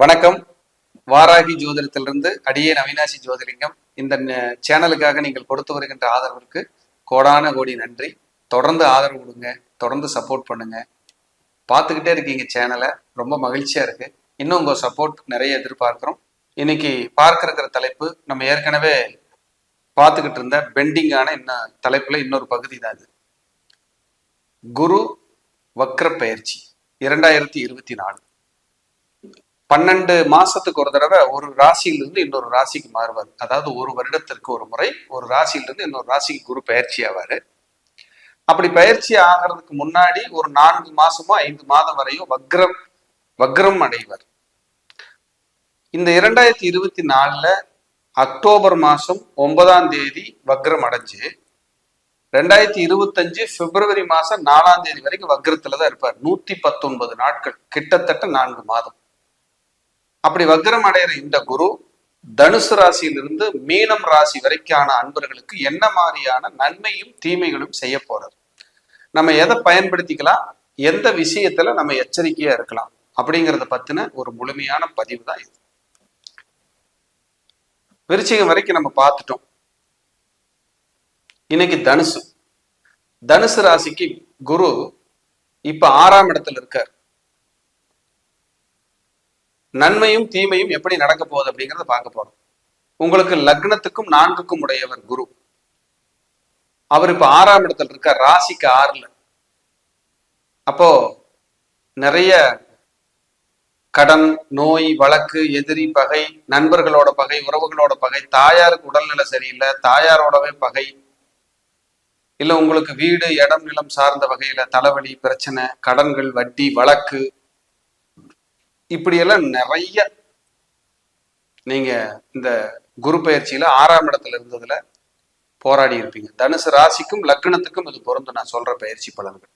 வணக்கம். வாராகி ஜோதிடத்திலிருந்து அடியேன் அவினாசி ஜோதிலிங்கம். இந்த சேனலுக்காக நீங்கள் கொடுத்து வருகின்ற ஆதரவிற்கு கோடான கோடி நன்றி. தொடர்ந்து ஆதரவு கொடுங்க. தொடர்ந்து சப்போர்ட் பண்ணுங்க. பார்த்துக்கிட்டே இருக்கீங்க சேனலை. ரொம்ப மகிழ்ச்சியா இருக்கு. இன்னும் உங்க சப்போர்ட் நிறைய எதிர்பார்க்கிறோம். இன்னைக்கு பார்க்க இருக்கிற தலைப்பு நம்ம ஏற்கனவே பார்த்துக்கிட்டு இருந்த பெண்டிங்கான இன்னும் தலைப்புல இன்னொரு பகுதி தான் இது குரு வக்ர பயிற்சி இரண்டாயிரத்தி இருபத்தி நாலு. பன்னெண்டு மாசத்துக்கு ஒரு தடவை ஒரு ராசியிலிருந்து இன்னொரு ராசிக்கு மாறுவார். அதாவது ஒரு வருடத்திற்கு ஒரு முறை ஒரு ராசியிலிருந்து இன்னொரு ராசிக்கு குரு பயிற்சி ஆவாரு. அப்படி பயிற்சி ஆகிறதுக்கு முன்னாடி ஒரு நான்கு மாசமோ ஐந்து மாதம் வரையும் வக்ரம் வக்ரம் அடைவார். இந்த இரண்டாயிரத்தி இருபத்தி நாலுல அக்டோபர் மாசம் ஒன்பதாம் தேதி வக்ரம் அடைஞ்சு ரெண்டாயிரத்தி இருபத்தஞ்சு பிப்ரவரி மாசம் நாலாம் தேதி வரைக்கும் வக்ரத்துல தான் இருப்பார். நூத்தி பத்தொன்பது நாட்கள். கிட்டத்தட்ட நான்கு மாதம். அப்படி வக்ரம் அடைகிற இந்த குரு தனுசு ராசியிலிருந்து மீனம் ராசி வரைக்கான அன்பர்களுக்கு என்ன மாதிரியான நன்மையும் தீமைகளும் செய்ய போறது நம்ம எதை பயன்படுத்திக்கலாம் எந்த விஷயத்துல நம்ம எச்சரிக்கையா இருக்கலாம் அப்படிங்கறத பத்தின ஒரு முழுமையான பதிவு தான் இது. விருச்சிகம் வரைக்கும் நம்ம பார்த்துட்டோம். இன்னைக்கு தனுசு. தனுசு ராசிக்கு குரு இப்ப ஆறாம் இடத்துல இருக்கார். நன்மையும் தீமையும் எப்படி நடக்க போகுது அப்படிங்கறத பார்க்க போறோம். உங்களுக்கு லக்னத்துக்கும் நான்குக்கும் உடையவர் குரு. அவர் இப்ப ஆறாம் இடத்துல இருக்க ராசிக்கு ஆறுல. அப்போ நிறைய கடன் நோய் வழக்கு எதிரி பகை நண்பர்களோட பகை உறவுகளோட பகை தாயாருக்கு உடல்நிலை சரியில்லை தாயாரோடவே பகை. இல்ல உங்களுக்கு வீடு இடம் நிலம் சார்ந்த வகையில தலைவலி பிரச்சனை கடன்கள் வட்டி வழக்கு இப்படியெல்லாம் நிறைய நீங்க இந்த குரு பயிற்சியில ஆறாம் இடத்துல இருந்ததுல போராடி இருப்பீங்க. தனுசு ராசிக்கும் லக்னத்துக்கும் இது பொருந்தும். நான் சொல்ற பயிற்சி பலன்கள்.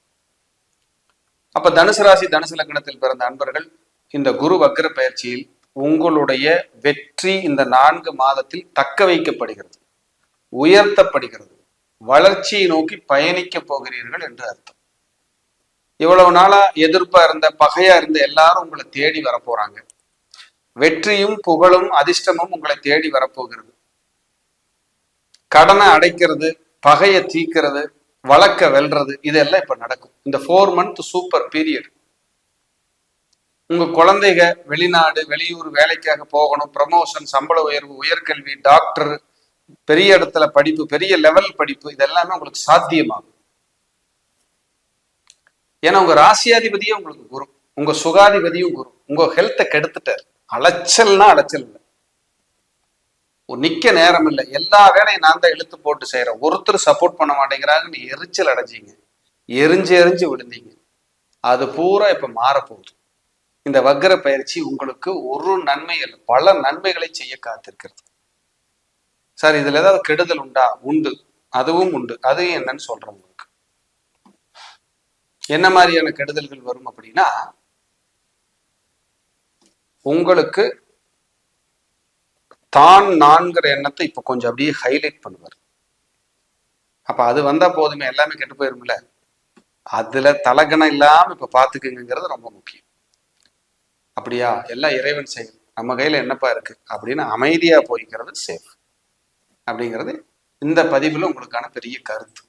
அப்ப தனுசு ராசி தனுசு லக்னத்தில் பிறந்த அன்பர்கள் இந்த குரு வக்ர பயிற்சியில் உங்களுடைய வெற்றி இந்த நான்கு மாதத்தில் தக்க வைக்கப்படுகிறது. உயர்த்தப்படுகிறது. வளர்ச்சியை நோக்கி பயணிக்க போகிறீர்கள் என்று அர்த்தம். இவ்வளவு நாளா எதிர்ப்பா இருந்த பகையா இருந்த எல்லாரும் உங்களை தேடி வரப்போறாங்க. வெற்றியும் புகழும் அதிர்ஷ்டமும் உங்களை தேடி வரப்போகிறது. கடனை அடைக்கிறது பகையை தீக்கிறது வழக்க வெல்றது இதெல்லாம் இப்ப நடக்கும். இந்த ஃபோர் மந்த் சூப்பர் பீரியட் உங்க குழந்தைக வெளிநாடு வெளியூர் வேலைக்காக போகணும் ப்ரமோஷன் சம்பள உயர்வு உயர்கல்வி டாக்டர் பெரிய இடத்துல படிப்பு பெரிய லெவல் படிப்பு இதெல்லாமே உங்களுக்கு சாத்தியமாகும். ஏன்னா உங்க ராசியாதிபதியே உங்களுக்கு குரு. உங்க சுகாதிபதியும் குரு. உங்க ஹெல்த்தை கெடுத்துட்டார். அலைச்சல்னா அலைச்சல் இல்லை. நிக்க நேரம் இல்லை. எல்லா வேலையும் நான் தான் இழுத்து போட்டு செய்யறேன் ஒருத்தர் சப்போர்ட் பண்ண மாட்டேங்கிறாங்கன்னு எரிச்சல் அடைஞ்சீங்க. எரிஞ்சு எரிஞ்சு விழுந்தீங்க. அது பூரா இப்ப மாறப்போகுது. இந்த வக்கர பயிற்சி உங்களுக்கு ஒரு நன்மை இல்லை. பல நன்மைகளை செய்ய காத்திருக்கிறது. சார் இதுல ஏதாவது கெடுதல் உண்டா? உண்டு. அதுவும் உண்டு. அது என்னன்னு சொல்றோம் என்ன மாதிரியான கெடுதல்கள் வரும் அப்படின்னா உங்களுக்கு தான் நான்கிற எண்ணத்தை இப்ப கொஞ்சம் அப்படியே ஹைலைட் பண்ணுவார். அப்ப அது வந்தா போதுமே எல்லாமே கெட்டு போயிரும்ல. அதுல தலகணம் இல்லாம இப்ப பாத்துக்குங்கிறது ரொம்ப முக்கியம். அப்படியா? எல்லாம் இறைவன் செயல். நம்ம கையில என்னப்பா இருக்கு? அப்படின்னு அமைதியா போய்க்கிறது சேஃப் அப்படிங்கிறது இந்த பதிவுல உங்களுக்கான பெரிய கருத்து.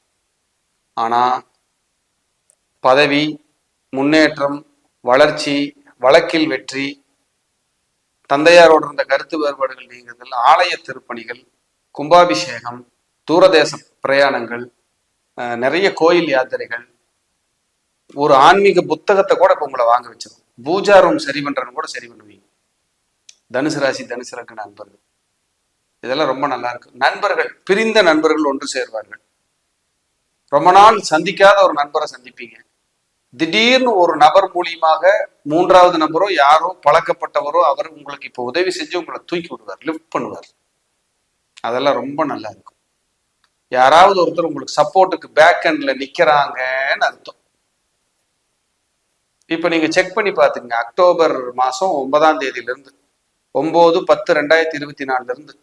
ஆனா பதவி முன்னேற்றம் வளர்ச்சி வழக்கில் வெற்றி தந்தையாரோடு இருந்த கருத்து வேறுபாடுகள் நீங்குதல் ஆலய திருப்பணிகள் கும்பாபிஷேகம் தூரதேச பிரயாணங்கள் நிறைய கோயில் யாத்திரைகள். ஒரு ஆன்மீக புத்தகத்தை கூட இப்போ உங்களை வாங்க வச்சிடும் பூஜா ரூம் சரி பண்றன்னு கூட சரி பண்ணுவீங்க. தனுசு ராசி தனுசு லக்ன நண்பர்கள். இதெல்லாம் ரொம்ப நல்லா இருக்கு. நண்பர்கள் பிரிந்த நண்பர்கள் ஒன்று சேர்வார்கள். ரொம்ப நாள் சந்திக்காத ஒரு நண்பரை சந்திப்பீங்க. திடீர்னு ஒரு நபர் மூலியமாக மூன்றாவது நபரோ யாரோ பழக்கப்பட்டவரோ அவர் உங்களுக்கு இப்போ உதவி செஞ்சு உங்களை தூக்கி விடுவார் லிஃப்ட் பண்ணுவார். அதெல்லாம் ரொம்ப நல்லா இருக்கும். யாராவது ஒருத்தர் உங்களுக்கு சப்போர்ட்டுக்கு பேக் எண்ட்ல நிக்கிறாங்கன்னு அர்த்தம். இப்ப நீங்க செக் பண்ணி பாத்துங்க அக்டோபர் மாசம் ஒன்பதாம் தேதியில இருந்து ஒன்பது பத்து ரெண்டாயிரத்தி இருபத்தி நாலுல இருந்து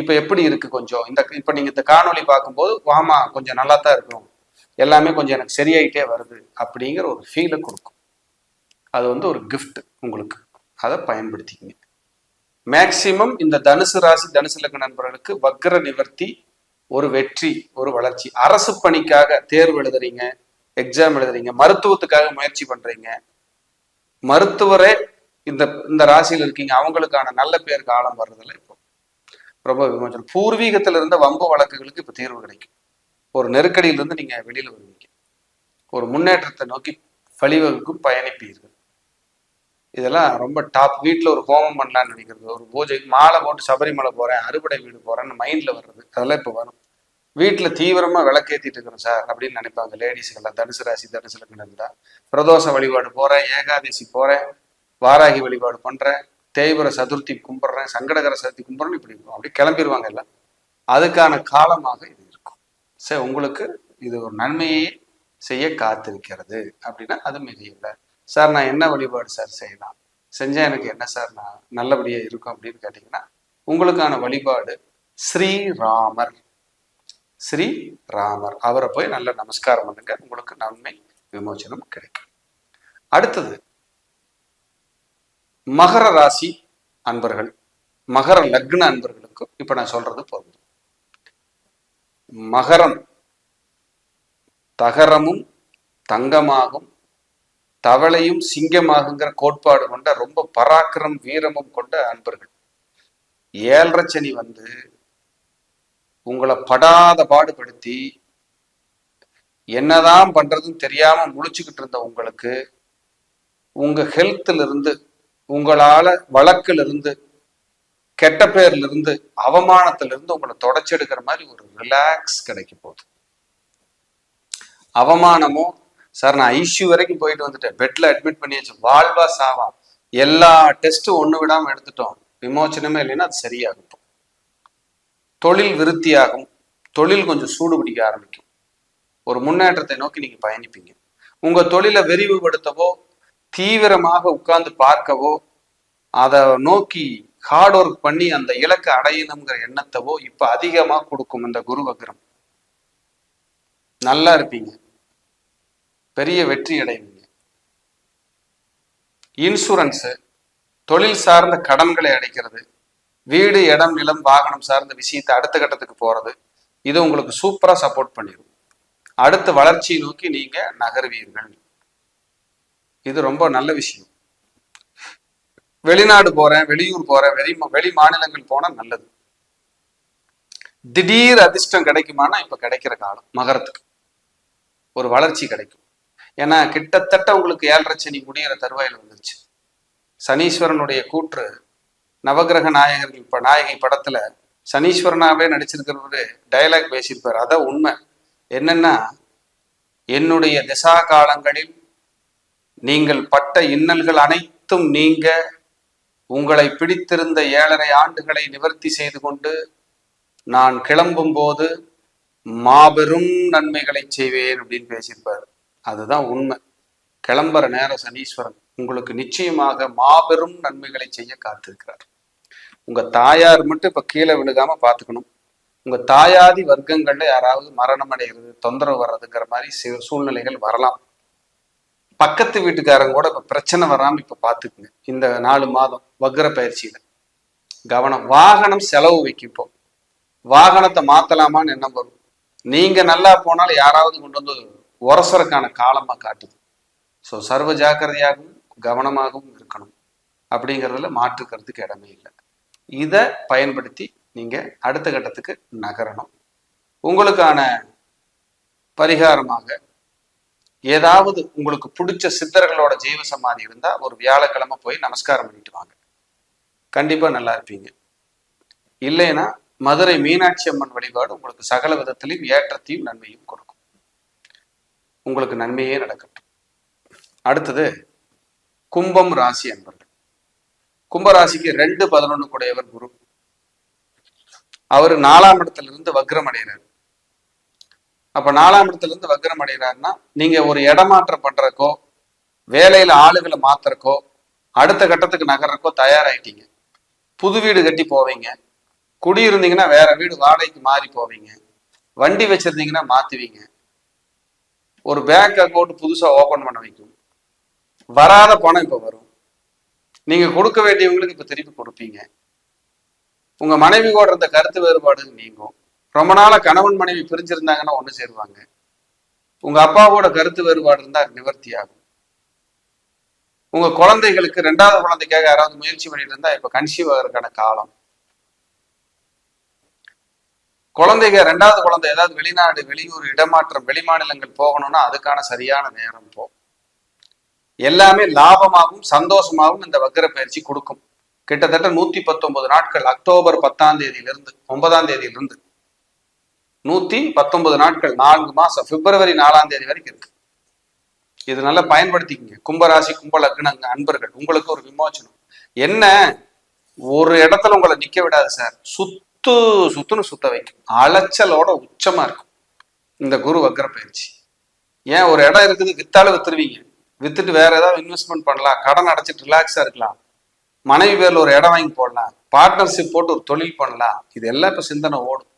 இப்ப எப்படி இருக்கு கொஞ்சம்? இந்த இப்ப நீங்க இந்த காணொலி பார்க்கும்போது வாமா கொஞ்சம் நல்லா தான் இருக்கும். எல்லாமே கொஞ்சம் எனக்கு சரியாயிட்டே வருது அப்படிங்கிற ஒரு ஃபீலை கொடுக்கும். அது வந்து ஒரு கிஃப்ட் உங்களுக்கு. அதை பயன்படுத்திக்கங்க. மேக்சிமம் இந்த தனுசு ராசி தனுசு லக்ன நண்பர்களுக்கு வக்ர நிவர்த்தி ஒரு வெற்றி ஒரு வளர்ச்சி. அரசு பணிக்காக தேர்வு எழுதுறீங்க எக்ஸாம் எழுதுறீங்க மருத்துவத்துக்காக முயற்சி பண்றீங்க. மருத்துவரே இந்த இந்த ராசியில் இருக்கீங்க. அவங்களுக்கான நல்ல பேர் காலம் வர்றதில்ல இப்போ. ரொம்ப விமோசனம். பூர்வீகத்துல இருந்த வம்பு வழக்குகளுக்கு இப்போ தீர்வு கிடைக்கும். ஒரு நெருக்கடியிலிருந்து நீங்க வெளியில வருவீங்க. ஒரு முன்னேற்றத்தை நோக்கி வழிவகுக்கும் பயணிப்பீர்கள். இதெல்லாம் ரொம்ப டாப் வீட்டில் ஒரு ஹோமம் பண்ணலான்னு நினைக்கிறது. ஒரு பூஜை மாலை போட்டு சபரிமலை போறேன் அறுபடை வீடு போறேன்னு மைண்ட்ல வர்றது. அதெல்லாம் இப்போ வரும். வீட்டில் தீவிரமா விளக்கேத்திட்டு இருக்கிறோம் சார் அப்படின்னு நினைப்பாங்க. லேடிஸ்கெல்லாம் தனுசு ராசி தனுசு லக்னம் பிரதோஷ வழிபாடு போறேன் ஏகாதசி போறேன் வாராகி வழிபாடு பண்றேன் தேய்பிர சதுர்த்தி கும்பிடுறேன் சங்கடகர சதுர்த்தி கும்பிட்றேன்னு இப்படி அப்படி கிளம்பிடுவாங்க எல்லாம். அதுக்கான காலமாக இது. சரி உங்களுக்கு இது ஒரு நன்மையை செய்ய காத்திருக்கிறது அப்படின்னா அது மிகையில்லை சார் நான் என்ன வழிபாடு சார் செய்யலாம்? செஞ்சால் எனக்கு என்ன சார் நான் நல்லபடியா இருக்கும் அப்படின்னு கேட்டீங்கன்னா உங்களுக்கான வழிபாடு ஸ்ரீராமர் ஸ்ரீ ராமர். அவரை போய் நல்ல நமஸ்காரம் பண்ணுங்க. உங்களுக்கு நன்மை விமோச்சனம் கிடைக்கும். அடுத்தது மகர ராசி அன்பர்கள் மகர லக்ன அன்பர்களுக்கும் இப்ப நான் சொல்றது பொருள் மகரம். தகரமும் தங்கமாகும். தவளையும் சிங்கமாகுங்கிற கோட்பாடு கொண்ட ரொம்ப பராக்கிரம் வீரமும் கொண்ட அன்பர்கள். ஏழரை சனி வந்து உங்களை படாத பாடுபடுத்தி என்னதான் பண்றதுன்னு தெரியாம முழிச்சுக்கிட்டு இருந்த உங்களுக்கு உங்க ஹெல்த்ல இருந்து உங்களால வழக்கிலிருந்து கெட்ட பேர்ல இருந்து அவமானத்துல இருந்து உங்களை தொடச்செடுக்கிற மாதிரி ஒரு ரிலாக்ஸ் கிடைக்க போகுது. அவமானமும் சார் நான் ஐசியூ வரைக்கும் போயிட்டு வந்துட்டேன். பெட்ல அட்மிட் பண்ணியாச்சு. வாழ்வா சாவா. எல்லா டெஸ்ட்டும் ஒண்ணு விடாம எடுத்துட்டோம். விமோச்சனமே இல்லைன்னா அது சரியாகட்டும். தொழில் விருத்தியாகும். தொழில் கொஞ்சம் சூடு பிடிக்க ஆரம்பிக்கும். ஒரு முன்னேற்றத்தை நோக்கி நீங்க பயணிப்பீங்க. உங்க தொழிலை விரிவுபடுத்தவோ தீவிரமாக உட்கார்ந்து பார்க்கவோ அதை நோக்கி ஹார்ட் ஒர்க் பண்ணி அந்த இலக்கை அடையணுங்கிற எண்ணத்தவோ இப்ப அதிகமா கொடுக்கும் இந்த குரு வக்ரம். நல்லா இருப்பீங்க. பெரிய வெற்றி அடைவீங்க. இன்சூரன்ஸ் தொழில் சார்ந்த கடன்களை அடைக்கிறது. வீடு இடம் நிலம் வாகனம் சார்ந்த விஷயத்தை அடுத்த கட்டத்துக்கு போறது. இது உங்களுக்கு சூப்பரா சப்போர்ட் பண்ணிடும் அடுத்த வளர்ச்சியை நோக்கி நீங்க நகர்வீர்கள். இது ரொம்ப நல்ல விஷயம். வெளிநாடு போறேன் வெளியூர் போறேன் வெளி வெளி மாநிலங்கள் போனா நல்லது. திடீர் அதிர்ஷ்டம் கிடைக்குமானா இப்ப கிடைக்கிற காலம் மகரத்துக்கு. ஒரு வளர்ச்சி கிடைக்கும். ஏன்னா கிட்டத்தட்ட உங்களுக்கு ஏழரை சனி முடிகிற தருவாயில் வந்துருச்சு. சனீஸ்வரனுடைய கூற்று நவகிரக நாயகர்கள் இப்ப நாயகி படத்துல சனீஸ்வரனாவே நடிச்சிருக்கிறவரு டயலாக் பேசியிருப்பார். அதான் உண்மை. என்னன்னா என்னுடைய திசா காலங்களில் நீங்கள் பட்ட இன்னல்கள் அனைத்தும் நீங்க உங்களை பிடித்திருந்த ஏழரை ஆண்டுகளை நிவர்த்தி செய்து கொண்டு நான் கிளம்பும் போது மாபெரும் நன்மைகளை செய்வேன் அப்படின்னு பேசியிருப்பார். அதுதான் உண்மை. கிளம்புற நேரம் சனீஸ்வரன் உங்களுக்கு நிச்சயமாக மாபெரும் நன்மைகளை செய்ய காத்திருக்கிறார். உங்க தாயார் மட்டும் இப்ப கீழே விழுகாம பாத்துக்கணும் உங்க தாயாதி வர்க்கங்கள்ல யாராவது மரணம் அடைகிறது தொந்தரவு வர்றதுங்கிற மாதிரி சூழ்நிலைகள் வரலாம். பக்கத்து வீட்டுக்காரங்க கூட இப்போ பிரச்சனை வராமல் இப்போ பார்த்துக்குங்க இந்த நாலு மாதம் வக்ர பயிற்சியில். கவனம் வாகனம் செலவு வைக்கப்போம் வாகனத்தை மாற்றலாமான்னு என்ன வரும். நீங்கள் நல்லா போனாலும் யாராவது கொண்டு வந்து உரசறக்கான காலமாக காட்டுது. ஸோ சர்வ ஜாக்கிரதையாகவும் கவனமாகவும் இருக்கணும். அப்படிங்கிறதுல மாற்றுக்கிறதுக்கு இடமே இல்லை. இதை பயன்படுத்தி நீங்கள் அடுத்த கட்டத்துக்கு நகரணும். உங்களுக்கான பரிகாரமாக ஏதாவது உங்களுக்கு பிடிச்ச சித்தர்களோட ஜீவ சமாதி இருந்தா ஒரு வியாழக்கிழமை போய் நமஸ்காரம் பண்ணிட்டு வாங்க. கண்டிப்பா நல்லா இருப்பீங்க. இல்லைன்னா மதுரை மீனாட்சி அம்மன் வழிபாடு உங்களுக்கு சகல விதத்திலையும் ஏற்றத்தையும் நன்மையும் கொடுக்கும். உங்களுக்கு நன்மையே நடக்கட்டும். அடுத்தது கும்பம் ராசி அன்பர்கள். கும்பராசிக்கு ரெண்டு பதினொன்று கூடையவர் குரு. அவர் நாலாம் இடத்துல இருந்து வக்ரம் அடைகிறார். அப்ப நாலாம் இடத்துல இருந்து வக்ரம் அடைகிறாருன்னா நீங்க ஒரு இடமாற்றம் பண்றக்கோ வேலையில ஆளுகளை மாத்துறக்கோ அடுத்த கட்டத்துக்கு நகர்றக்கோ தயாராயிட்டீங்க. புது வீடு கட்டி போவீங்க. குடியிருந்தீங்கன்னா வேற வீடு வாடகைக்கு மாறி போவீங்க. வண்டி வச்சிருந்தீங்கன்னா மாத்துவீங்க. ஒரு பேங்க் அக்கௌண்ட் புதுசா ஓபன் பண்ண வைக்கும். வராத பணம் இப்ப வரும். நீங்க கொடுக்க வேண்டியவங்களுக்கு இப்ப திருப்பி கொடுப்பீங்க. உங்க மனைவி கூட இருந்த கருத்து வேறுபாடு நீங்கும். ரொம்ப நாளா கணவன் மனைவி பிரிஞ்சிருந்தாங்கன்னா ஒண்ணு சேருவாங்க. உங்க அப்பாவோட கருத்து வேறுபாடு இருந்தா நிவர்த்தி ஆகும். உங்க குழந்தைகளுக்கு ரெண்டாவது குழந்தைக்காக யாராவது முயற்சி பண்ணிட்டு இருந்தா இப்ப கன்சீவ் ஆகிறதுக்கான காலம். குழந்தைங்க ரெண்டாவது குழந்தை ஏதாவது வெளிநாடு வெளியூர் இடமாற்றம் வெளிமாநிலங்கள் போகணும்னா அதுக்கான சரியான நேரம் போ. எல்லாமே லாபமாகவும் சந்தோஷமாகவும் இந்த வக்கர பயிற்சி கொடுக்கும். கிட்டத்தட்ட நூத்தி பத்தொன்பது நாட்கள் அக்டோபர் பத்தாம் தேதியிலிருந்து ஒன்பதாம் தேதியிலிருந்து. நூத்தி பத்தொன்பது நாட்கள் நான்கு மாசம் பிப்ரவரி நாலாம் தேதி வரைக்கும் இருக்கு. இது நல்லா பயன்படுத்திக்கங்க. கும்பராசி கும்ப லக்னங்க அன்பர்கள் உங்களுக்கு ஒரு விமோச்சனம் என்ன? ஒரு இடத்துல உங்களை நிக்க விடாது சார். சுத்து சுத்துன்னு சுத்த வைக்கும் அலைச்சலோட உச்சமா இருக்கும். இந்த குரு வக்கர பயிற்சி. ஏன் ஒரு இடம் இருக்குது வித்தாலும் வித்துருவீங்க. வித்துட்டு வேற ஏதாவது இன்வெஸ்ட்மெண்ட் பண்ணலாம். கடன் அடைச்சிட்டு ரிலாக்ஸா இருக்கலாம். மனைவி பேர்ல ஒரு இடம் வாங்கி போடலாம். பார்ட்னர்ஷிப் போட்டு ஒரு தொழில் பண்ணலாம். இது எல்லாம் இப்ப சிந்தனை ஓடும்.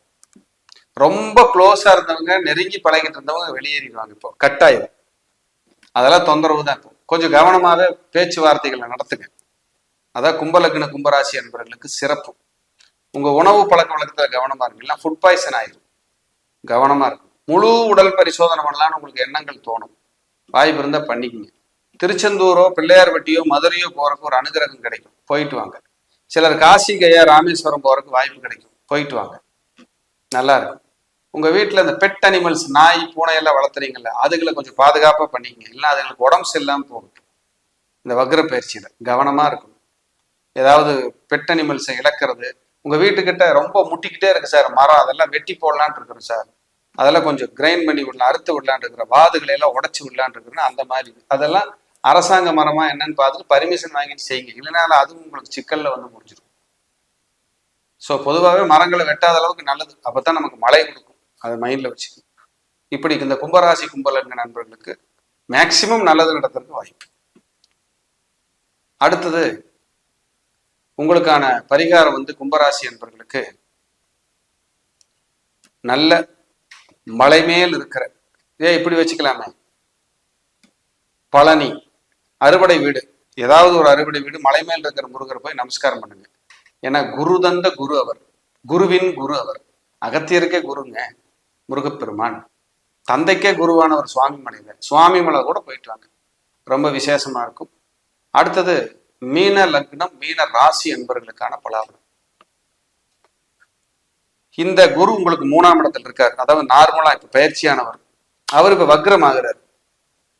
ரொம்ப க்ளோஸா இருந்தவங்க நெருங்கி பழகிட்டு இருந்தவங்க வெளியேறிடுவாங்க இப்போ. கட்டாயம். அதெல்லாம் தொந்தரவு தான் இப்போ. கொஞ்சம் கவனமாவே பேச்சுவார்த்தைகளை நடத்துங்க. அதான் கும்பலக்ன கும்பராசி என்பவர்களுக்கு சிறப்பு. உங்க உணவு பழக்க வழக்கத்துல கவனமா இருக்கு ஃபுட் பாய்சன் ஆயிரும். கவனமா இருக்கும் முழு உடல் பரிசோதனை பண்ணலாம்னு உங்களுக்கு எண்ணங்கள் தோணும். வாய்ப்பு இருந்தா பண்ணிக்கங்க. திருச்செந்தூரோ பிள்ளையார்பட்டியோ மதுரையோ போறதுக்கு ஒரு அனுகிரகம் கிடைக்கும். போயிட்டு வாங்க. சிலர் காசி கயா ராமேஸ்வரம் போறதுக்கு வாய்ப்பு கிடைக்கும். போயிட்டு வாங்க. நல்லா இருக்கும். உங்க வீட்டுல இந்த பெட் அனிமல்ஸ் நாய் பூனை எல்லாம் வளர்த்துறீங்கல்ல அதுகளை கொஞ்சம் பாதுகாப்பா பண்ணிக்கங்க. இல்லை அதுங்களுக்கு உடம்பு சரியில்லாம போகும். இந்த வக்ர பயிற்சியில கவனமா இருக்கணும். ஏதாவது பெட் அனிமல்ஸை இழக்கிறது உங்க வீட்டுக்கிட்ட ரொம்ப முட்டிக்கிட்டே இருக்கு சார் மரம் அதெல்லாம் வெட்டி போடலான் இருக்கிறோம் சார். அதெல்லாம் கொஞ்சம் கிரைண்ட் பண்ணி விடலாம் அறுத்து விடலான் இருக்கிற வாதுகளை எல்லாம் உடச்சி விடலான் இருக்கிறோம் அந்த மாதிரி. அதெல்லாம் அரசாங்க மரமா என்னன்னு பார்த்துட்டு பர்மிஷன் வாங்கிட்டு செய்யுங்க. இல்லைன்னா அதுவும் உங்களுக்கு சிக்கல்ல வந்து முடிஞ்சிடும். ஸோ பொதுவாகவே மரங்களை வெட்டாத அளவுக்கு நல்லது. அப்போ தான் நமக்கு மழை கொடுக்கும். அதை மைண்ட்ல வச்சுக்கணும். இப்படி இந்த கும்பராசி கும்பலங்க நண்பர்களுக்கு மேக்சிமம் நல்லது நடத்துறதுக்கு வாய்ப்பு. அடுத்தது உங்களுக்கான பரிகாரம் வந்து கும்பராசி நண்பர்களுக்கு நல்ல மலை மேல் இருக்கிற ஏ இப்படி வச்சுக்கலாமே. பழனி அறுபடை வீடு. ஏதாவது ஒரு அறுபடை வீடு மலை மேல் இருக்கிற முருகர் போய் நமஸ்காரம் பண்ணுங்க. ஏன்னா குரு தந்த குரு அவர். குருவின் குரு அவர். அகத்தியருக்கே குருங்க. முருகப்பெருமான். தந்தைக்கே குருவானவர் சுவாமி மலையில சுவாமி மலை கூட போயிட்டு வாங்க ரொம்ப விசேஷமா இருக்கும். அடுத்தது மீன லக்னம் மீன ராசி என்பவர்களுக்கான பலாபலம். இந்த குரு உங்களுக்கு மூணாம் இடத்துல இருக்கார். அதாவது நார்மலா இப்ப பயிற்சியானவர். அவர் இப்ப வக்ரம் ஆகிறார்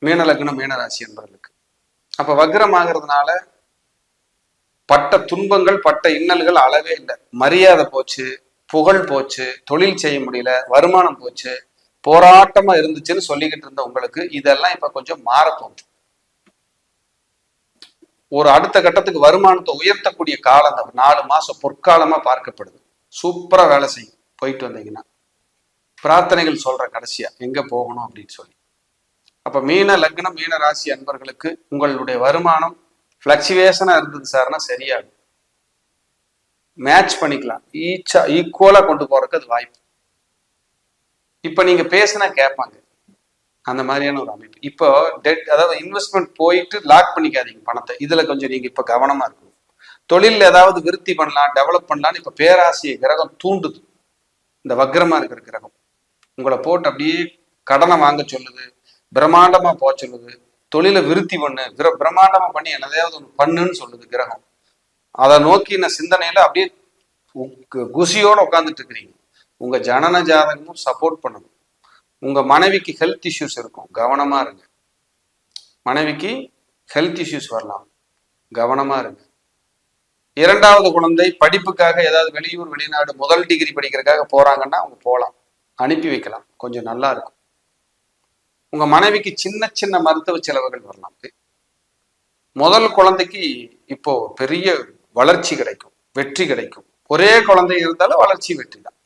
மீன லக்னம் மீன ராசி என்பவர்களுக்கு. அப்ப வக்ரம் ஆகிறதுனால பட்ட துன்பங்கள் பட்ட இன்னல்கள் அளவே இல்லை. மரியாதை போச்சு. புகழ் போச்சு தொழில் செய்ய முடியல வருமானம் போச்சு போராட்டமா இருந்துச்சுன்னு சொல்லிக்கிட்டு இருந்த உங்களுக்கு இதெல்லாம் இப்ப கொஞ்சம் மாறப்போகுது ஒரு அடுத்த கட்டத்துக்கு வருமானத்தை உயர்த்தக்கூடிய காலம் அந்த நாலு மாசம் பொற்காலமா பார்க்கப்படுது. சூப்பரா வேலை செய்யும். போயிட்டு வந்தீங்கன்னா. பிரார்த்தனைகள் சொல்ற கடைசியா எங்க போகணும் அப்படின்னு சொல்லி. அப்ப மீன லக்னம் மீன ராசி அன்பர்களுக்கு உங்களுடைய வருமானம் பிளக்சுவேஷனா இருந்தது சார்னா சரியாகும். மேட்ச் பண்ணிக்கலாம். ஈச்சா ஈக்குவலா கொண்டு போறதுக்கு அது வாய்ப்பு. இப்போ நீங்க பேசினா கேட்பாங்க அந்த மாதிரியான ஒரு அமைப்பு. இப்போ டெட் அதாவது இன்வெஸ்ட்மெண்ட் போயிட்டு லாக் பண்ணிக்காதீங்க பணத்தை. இதுல கொஞ்சம் நீங்க இப்ப கவனமா இருக்கணும். தொழில் ஏதாவது விருத்தி பண்ணலாம் டெவலப் பண்ணலாம்னு இப்ப பேராசிய கிரகம் தூண்டுது. இந்த வக்ரமா இருக்கிற கிரகம். உங்களை போட்டு அப்படியே கடனை வாங்க சொல்லுது பிரம்மாண்டமா போக சொல்லுது. தொழிலை விருத்தி பண்ணு பிர- பிரம்மாண்டமா பண்ணி என்னதையாவது ஒன்று பண்ணுன்னு சொல்லுது கிரகம். அதை நோக்கின சிந்தனையில அப்படியே குசியோட உட்காந்துட்டு இருக்கிறீங்க. உங்க ஜனன ஜாதகமும் சப்போர்ட் பண்ணணும். உங்க மனைவிக்கு ஹெல்த் இஷ்யூஸ் இருக்கும். கவனமா இருங்க. மனைவிக்கு ஹெல்த் இஷ்யூஸ் வரலாம். கவனமா இருங்க. இரண்டாவது குழந்தை படிப்புக்காக ஏதாவது வெளியூர் வெளிநாடு முதல் டிகிரி படிக்கிறதுக்காக போறாங்கன்னா அவங்க போகலாம். அனுப்பி வைக்கலாம். கொஞ்சம் நல்லா இருக்கும். உங்க மனைவிக்கு சின்ன சின்ன மருத்துவ செலவுகள் வரலாம். முதல் குழந்தைக்கு இப்போ பெரிய வளர்ச்சி கிடைக்கும் வெற்றி கிடைக்கும். ஒரே குழந்தை இருந்தாலும் வளர்ச்சி வெற்றி தான்.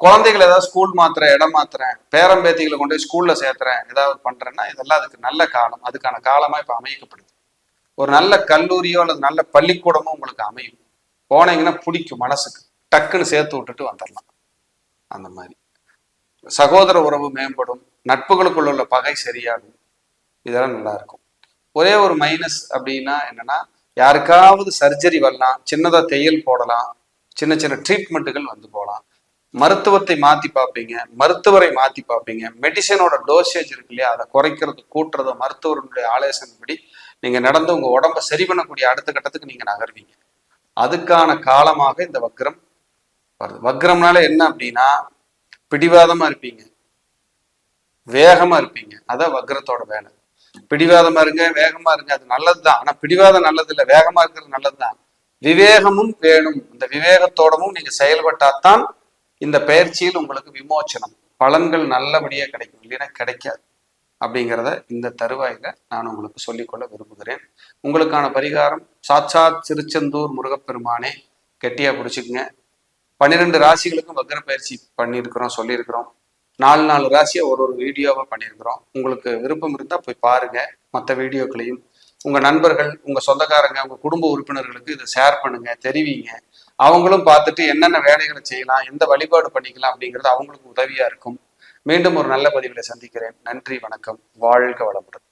குழந்தைகள் ஏதாவது ஸ்கூல் மாத்துறேன் இடம் மாத்துறேன் பேரம்பேத்திகளை கொண்டு போய் ஸ்கூல்ல சேர்த்துறேன் ஏதாவது பண்றேன்னா இதெல்லாம் அதுக்கு நல்ல காலம். அதுக்கான காலமா இப்ப அமைக்கப்படுது ஒரு நல்ல கல்லூரியோ அல்லது நல்ல பள்ளிக்கூடமோ உங்களுக்கு அமையும். போனீங்கன்னா பிடிக்கும் மனசுக்கு. டக்குன்னு சேர்த்து விட்டுட்டு வந்துடலாம். அந்த மாதிரி. சகோதர உறவு மேம்படும். நட்புகளுக்குள்ள உள்ள பகை சரியாகும். இதெல்லாம் நல்லா இருக்கும். ஒரே ஒரு மைனஸ் அப்படின்னா என்னன்னா யாருக்காவது சர்ஜரி வரலாம் சின்னதாக தையல் போடலாம் சின்ன சின்ன ட்ரீட்மெண்ட்டுகள் வந்து போகலாம். மருத்துவத்தை மாற்றி பார்ப்பீங்க மருத்துவரை மாற்றி பார்ப்பீங்க. மெடிசனோட டோசேஜ் இருக்கு இல்லையா? அதை குறைக்கிறது கூட்டுறது மருத்துவருடைய ஆலோசனைப்படி நீங்கள் நடந்து உங்கள் உடம்ப சரி பண்ணக்கூடிய அடுத்த கட்டத்துக்கு நீங்கள் நகர்வீங்க. அதுக்கான காலமாக இந்த வக்ரம் வருது. வக்ரம்னால என்ன அப்படின்னா பிடிவாதமாக இருப்பீங்க. வேகமாக இருப்பீங்க. அதான் வக்ரத்தோட வேலை. பிடிவாதமா இருங்க வேகமா இருங்க அது நல்லதுதான். ஆனா பிடிவாதம் நல்லது இல்ல வேகமா இருக்கிறது நல்லதுதான். விவேகமும் வேணும். இந்த விவேகத்தோடவும் நீங்க செயல்பட்டாதான் இந்த பயிற்சியில் உங்களுக்கு விமோச்சனம். பலன்கள் நல்லபடியா கிடைக்கும் இல்லைன்னா கிடைக்காது. அப்படிங்கிறத இந்த தருவாயில நான் உங்களுக்கு சொல்லிக்கொள்ள விரும்புகிறேன். உங்களுக்கான பரிகாரம் சாட்சாத் திருச்செந்தூர் முருகப்பெருமானே கெட்டியா பிடிச்சிக்குங்க. பன்னிரெண்டு ராசிகளுக்கும் வக்கர பயிற்சி பண்ணியிருக்கிறோம் சொல்லியிருக்கிறோம். நாலு நாலு ராசியை ஒரு ஒரு வீடியோவா பண்ணியிருக்கிறோம். உங்களுக்கு விருப்பம் இருந்தால் போய் பாருங்க. மற்ற வீடியோக்களையும் உங்க நண்பர்கள் உங்க சொந்தக்காரங்க உங்க குடும்ப உறுப்பினர்களுக்கு இதை ஷேர் பண்ணுங்க தெரிவிங்க. அவங்களும் பார்த்துட்டு என்னென்ன வேலைகளை செய்யலாம் எந்த வழிபாடு பண்ணிக்கலாம் அப்படிங்கிறது அவங்களுக்கு உதவியா இருக்கும். மீண்டும் ஒரு நல்ல பதிவில் சந்திக்கிறேன். நன்றி வணக்கம். வாழ்க வளமுடன்.